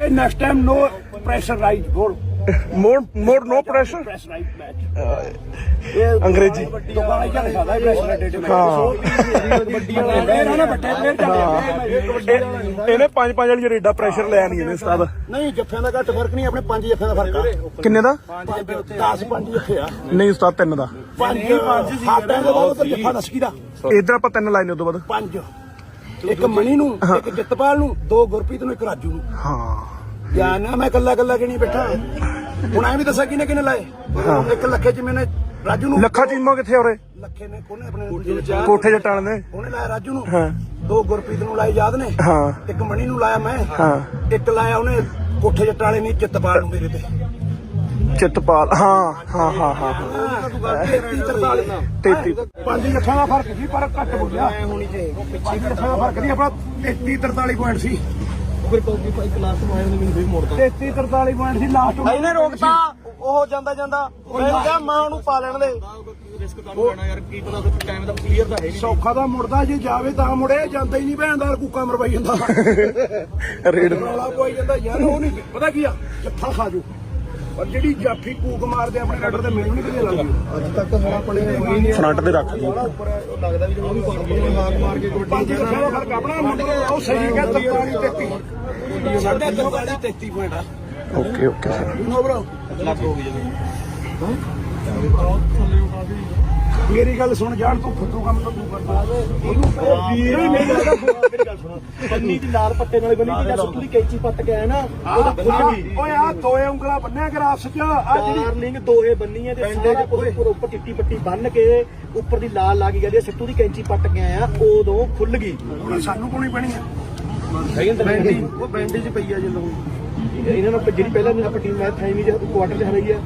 Next time, no pressurized, more more more no pressure pressurized match. ਅੰਗਰੇਜ਼ੀ ਦੁਕਾਨ ਹੀ ਚੱਲ ਸਕਦਾ pressurized match. ਹਾਂ ਆ ਨਾ ਵੱਡੇ ਇਹ- ਇਹਨੇ ਪੰਜ ਪੰਜ ਵਾਲੀ ਰੇਡਾ ਪ੍ਰੈਸ਼ਰ ਲਿਆ ਨਹੀਂ ਇਹਨੇ ਉਸਤਾਦ ਨਹੀਂ ਜੱਫਿਆਂ ਦਾ ਘੱਟ ਫ਼ਰਕ ਨਹੀਂ ਆਪਣੇ ਪੰਜ ਜੱਫਿਆਂ ਦਾ ਫ਼ਰਕ ਆ ਕਿੰਨੇ ਦਾ 10 ਪੰਜ ਜੱਫੇ ਆ ਨਹੀਂ ਉਸਤਾਦ ਤਿੰਨ ਦਾ ਪੰਜ ਸਾਡਾਂ ਦੇ ਬਾਅਦ ਜੱਫਾ ਨਸਕੀ ਦਾ ਇਧਰ ਆਪਾਂ ਤਿੰਨ ਲਾਈਨੇ ਉਦੋਂ ਬਾਅਦ ਪੰਜ ਇੱਕ ਮਣੀ ਨੂੰ ਇੱਕ ਜਤਪਾਲ ਨੂੰ ਦੋ ਗੁਰਪ੍ਰੀਤ ਨੂੰ ਇੱਕ ਰਾਜੂ ਨੂੰ। ਹਾਂ। ਯਾ ਨਾ ਮੈਂ ਕੱਲਾ ਕੱਲਾ ਕਿ ਨਹੀਂ ਬੈਠਾ? ਹੁਣ ਐ ਵੀ ਦੱਸਾਂ ਕਿਨੇ ਕਿਨੇ ਲਾਏ? ਇੱਕ ਲੱਖੇ ਚ ਮੈਨੇ ਰਾਜੂ ਨੂੰ ਲੱਖਾ ਚੀਮਾ ਕਿੱਥੇ ਔਰੇ ਲੱਖੇ ਨੇ ਕੋਨੇ ਆਪਣੇ ਕੋਠੇ ਜੱਟਾਂ ਨੇ। ਉਹਨੇ ਲਾਇਆ ਰਾਜੂ ਨੂੰ। ਹਾਂ। ਦੋ ਗੁਰਪ੍ਰੀਤ ਨੂੰ ਲਾਏ ਯਾਦ ਨੇ। ਹਾਂ। ਇੱਕ ਮਣੀ ਨੂੰ ਲਾਇਆ ਮੈਂ। ਹਾਂ। ਇੱਕ ਲਾਇਆ ਉਹਨੇ ਕੋਠੇ ਜੱਟ ਵਾਲੇ ਨੇ ਜਤਪਾਲ ਨੂੰ ਮੇਰੇ ਤੇ। ਚਿੱਤਪਾਲ ਹਾਂ ਹਾਂ ਹਾਂ ਹਾਂ 33 43 33 ਪੰਜ ਲੱਖਾਂ ਦਾ ਫ਼ਰਕ ਸੀ ਪਰ ਘੱਟ ਹੋ ਗਿਆ। ਹੋਣੀ ਚਾਹੀਦੀ। ਪੰਜ ਲੱਖਾਂ ਦਾ ਫ਼ਰਕ ਨਹੀਂ ਆਪਣਾ 33 43 ਪੁਆਇੰਟ ਸੀ। ਫਿਰ ਕਹੂਗੀ ਭਾਈ ਕਲਾਸ ਆਏ ਨੇ ਮੈਨੂੰ ਵੀ ਮੋੜਦਾ 33 43 ਪੁਆਇੰਟ ਸੀ ਲਾਸਟ ਇਹਨੇ ਰੋਕਤਾ ਉਹ ਜਾਂਦਾ ਜਾਂਦਾ। ਮੈਂ ਕਿਹਾ ਮਾਂ ਉਹਨੂੰ ਪਾ ਲੈਣ ਦੇ। ਰਿਸਕ ਕਰ ਲੈਣਾ ਯਾਰ ਕੀ ਪਤਾ ਟਾਈਮ ਦਾ ਕਲੀਅਰ ਤਾਂ ਹੈ ਨਹੀਂ। ਸੌਖਾ ਦਾ ਮੁੜਦਾ ਜੇ ਜਾਵੇ ਤਾਂ ਮੁੜੇ ਜਾਂਦਾ ਹੀ ਨਹੀਂ ਭੈਣਦਾਰ ਕੂਕਾ ਮਰਵਾਈ ਜਾਂਦਾ। ਰੇਡ। ਪਾਈ ਜਾਂਦਾ ਯਾਰ ਉਹ ਨਹੀਂ ਪਤਾ ਕੀ ਆ? ਜੱਫਾ ਖਾ ਜੂ ਪਰ ਜਿਹੜੀ ਜਾਫੀ ਕੂਕ ਮਾਰਦੇ ਆਪਣੇ ਰੈਡਰ ਤੇ ਮੈਨੂੰ ਨਹੀਂ ਵਧੀਆ ਲੱਗਦੀ। ਅੱਜ ਤੱਕ ਹੁਣ ਆਪਣੇ ਹੋਈ ਨਹੀਂ ਫਰੰਟ ਤੇ ਰੱਖ ਉਹ ਲੱਗਦਾ ਵੀ ਜਦੋਂ ਵੀ ਪਾਉਂਦੇ ਹਾਕ ਮਾਰ ਕੇ ਕਬੱਡੀ ਦਾ ਫ਼ਰਕ ਆਪਣਾ ਮੁੰਡੇ ਉਹ ਸਹੀ ਹੈ 43 33 ਸਾਢੇ 43 33 ਪੁਆਇੰਟ ਆ। Okay okay sir no bro ਲੱਗ ਹੋ ਗਈ ਜਦੋਂ। ਮੇਰੀ ਗੱਲ ਸੁਣ ਜਾਣ ਤੂੰ ਫੁੱਟੂ ਕੰਮ ਤਾਂ ਤੂੰ ਕਰਦਾ। ਨਹੀਂ ਮੇਰੀ ਗੱਲ ਸੁਣ ਬੰਨੀ ਦੀ ਲਾਲ ਪੱਟੇ ਨਾਲ ਬੰਨੀ ਦੀ ਜਦ ਤੂੰ ਦੀ ਕੈਂਚੀ ਪੱਟ ਕੇ ਆਇਆ ਨਾ ਉਹਦਾ ਖੁੱਲ ਗਈ। ਓਏ ਆ ਦੋਏ ਉਂਗਲਾਂ ਬੰਨਿਆ ਗਰਾਸ ਚ ਆ ਜਿਹੜੀ ਡਾਰਲਿੰਗ ਦੋਏ ਬੰਨੀ ਹੈ ਤੇ ਸਾਰਾ ਉੱਪਰ ਉੱਪਰ ਚਿੱਟੀ ਪੱਟੀ ਬੰਨ ਕੇ ਉੱਪਰ ਦੀ ਲਾਲ ਲਾ ਕੇ ਗਈ ਸਿੱਟੂ ਦੀ ਕੈਂਚੀ ਪੱਟ ਕੇ ਆਇਆ ਉਦੋਂ ਖੁੱਲ ਗਈ। ਹੁਣ ਸਾਨੂੰ ਕੋਣੀ ਪੈਣੀ ਆ। ਬੈਂਡੀ ਉਹ ਬੈਂਡੇਜ ਪਈ ਆ ਜਦੋਂ ਇਹਨਾਂ ਨਾਲ ਜਿਹੜੀ ਪਹਿਲਾਂ ਆਪਾਂ ਟੀਮ ਮੈਚ ਥਾਈ ਵੀ ਕੁਆਟਰ ਤੇ ਹਰਾਈ ਆ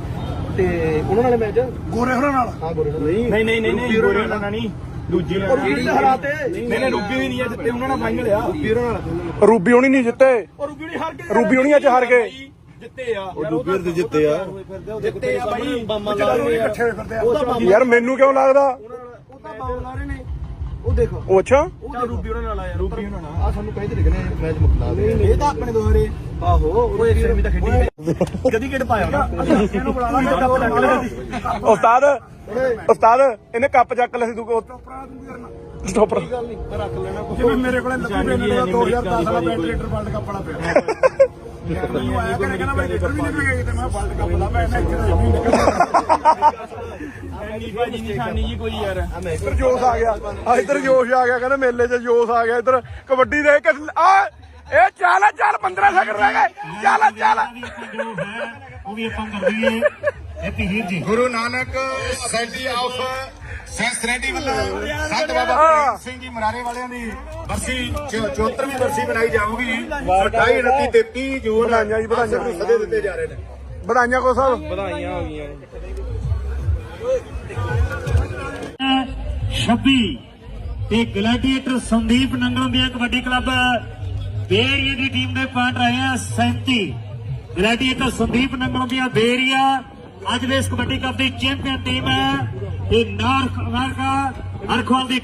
ਤੇ ਉਹਨਾਂ ਨਾਲ ਮੈਚ ਗੋਰੇ ਹੋਰਾਂ ਨਾਲ? ਹਾਂ ਗੋਰੇ ਨਹੀਂ ਨਹੀਂ ਨਹੀਂ ਨਹੀਂ ਗੋਰੇ ਨਾਲ। ਨਹੀਂ। ਦੂਜੀ ਨਾਲ ਜਿਹੜੀ ਹਰਾਤੇ ਨਹੀਂ ਨਹੀਂ ਰੁੱਬੀ ਵੀ ਨਹੀਂ ਆ ਜਿੱਤੇ ਉਹਨਾਂ ਨਾਲ ਫਾਈਨਲ ਆ। ਰੁੱਬੀ ਉਹਨਾਂ ਨਾਲ। ਰੂਬੀ ਹੋਣੀ ਨਹੀਂ ਜਿੱਤੇ। ਉਹ ਰੁੱਬੀ ਨਹੀਂ ਹਾਰ ਕੇ ਰੂਬੀ ਹੋਣੀ ਅੱਜ ਹਾਰ ਗਏ ਜਿੱਤੇ ਆ। ਉਹ ਡੁੱਬੀਰ ਦੇ ਜਿੱਤੇ ਆ। ਜਿੱਤੇ ਆ ਬਾਈ। ਬੰਮਾ ਲਾ ਚਲੋ ਰਹੇ ਆ ਇਕੱਠੇ ਹੋਏ ਫਿਰਦੇ ਆ। ਯਾਰ ਮੈਨੂੰ ਕਿਉਂ ਲੱਗਦਾ? ਉਹ ਤਾਂ ਬਾਉ ਲਾ ਰਹੇ ਨੇ। ਉਹ ਦੇਖੋ। ਉਹ ਅੱਛਾ? ਉਹ ਰੂਬੀ ਉਹਨਾਂ ਨਾਲ ਆਇਆ ਰੂਬੀ ਉਹਨਾਂ ਨਾਲ। ਆ ਸਾਨੂੰ ਕਹਿੰਦੇ ਲਿਖਨੇ ਮੈਚ ਮੁਕਲਾ ਦੇ। ਇਹ ਤਾਂ ਆਪਣੇ ਦੁਆਰੇ। ਆਹੋ ਉਹ ਏਰੀਆ ਵੀ ਤਾਂ ਖੇਡੀ ਕਦੀ ਕਿਹੜ ਪਾਇਆ ਉਹਨੇ ਇਹਨੂੰ ਬੁਲਾ ਲਾ ਕੱਪ ਚੱਕ ਲੈ। ਉਸਤਾਦ ਉਸਤਾਦ ਇਹਨੇ ਕੱਪ ਚੱਕ ਲਿਆ ਸੀ ਤੂੰ ਸਟਾਪਰ ਗੱਲ ਨਹੀਂ ਰੱਖ ਲੈਣਾ ਜਿਵੇਂ ਮੇਰੇ ਕੋਲੇ ਲੱਭੀ ਦਾ 2010 ਵਾਲਾ ਵੈਂਟੀਲੇਟਰ ਵਰਲਡ ਕੱਪ ਵਾਲਾ ਪਿਆ। ਮੈਨੂੰ ਆਇਆ ਕਰੇ ਕਹਿੰਦਾ ਬਾਈ ਲੀਟਰ ਵੀ ਨਿਕਲ ਗਿਆ ਕਿਤੇ ਮੈਂ ਵਰਲਡ ਕੱਪ ਦਾ ਮੈਂ ਇੱਥੇ ਤਾਂ ਨਹੀਂ ਐਨੀ ਭਾਜੀ ਨਿਸ਼ਾਨੀ ਜੀ ਕੋਈ ਯਾਰ ਇੱਧਰ ਜੋਸ਼ ਆ ਗਿਆ ਆ ਇੱਧਰ ਜੋਸ਼ ਆ ਗਿਆ ਕਹਿੰਦੇ ਮੇਲੇ 'ਚ ਜੋਸ਼ ਆ ਗਿਆ ਇੱਧਰ। ਕਬੱਡੀ ਦੇ ਇੱਕ ਆ ਇਹ ਚੱਲ ਚੱਲ 15 ਸੈਕਿੰਡ ਰਹਿ ਗਏ। ਚੱਲ ਚੱਲ। ਉਹ ਵੀ ਆਪਾਂ ਕਰ ਦਈਏ ਹੈਪੀ ਵੀਰ ਜੀ। ਗੁਰੂ ਨਾਨਕ ਸੋਸਾਇਟੀ ਆਫ ਸੈਂਸਰੈਂਟੀ ਵੱਲੋਂ ਸੰਤ ਬਾਬਾ। ਪ੍ਰੀਤ ਸਿੰਘ ਜੀ ਮਰਾਰੇ ਵਾਲਿਆਂ ਦੀ ਬਰਸੀ 74ਵੀਂ ਬਰਸੀ ਮਨਾਈ ਜਾਊਗੀ। 28 29 ਤੇ 30 ਜੂਨ ਵਧਾਈਆਂ ਜੀ, ਸਭ ਨੂੰ ਸਦੇ ਦਿੱਤੇ ਜਾ ਰਹੇ ਨੇ। ਵਧਾਈਆਂ ਕੋ ਸਾਹਿਬ ਵਧਾਈਆਂ ਹੋ ਗਈਆਂ 26 ਤੇ ਗਲੈਡੀਏਟਰ ਸੰਦੀਪ ਨੰਗਲ ਦੀਆਂ ਕਬੱਡੀ ਕਲੱਬ ਬੇਰੀਆ ਦੀ ਟੀਮ ਦੇ ਪੁਆਇੰਟ ਰਹੇ ਆ 37 ਗਲੈਡੀਏਟਰ ਸੰਦੀਪ ਨੰਗਲ ਦੀਆਂ ਬੇਰੀਆ ਅੱਜ ਦੇ ਇਸ ਕਬੱਡੀ ਕੱਪ ਦੀ ਚੈਂਪੀਅਨ ਟੀਮ ਹੈ ਇਹ ਨਾਰਥ ਅਮਰੀਕਾ ਅਰਖਵਾਲ ਦੀ ਟੀਮ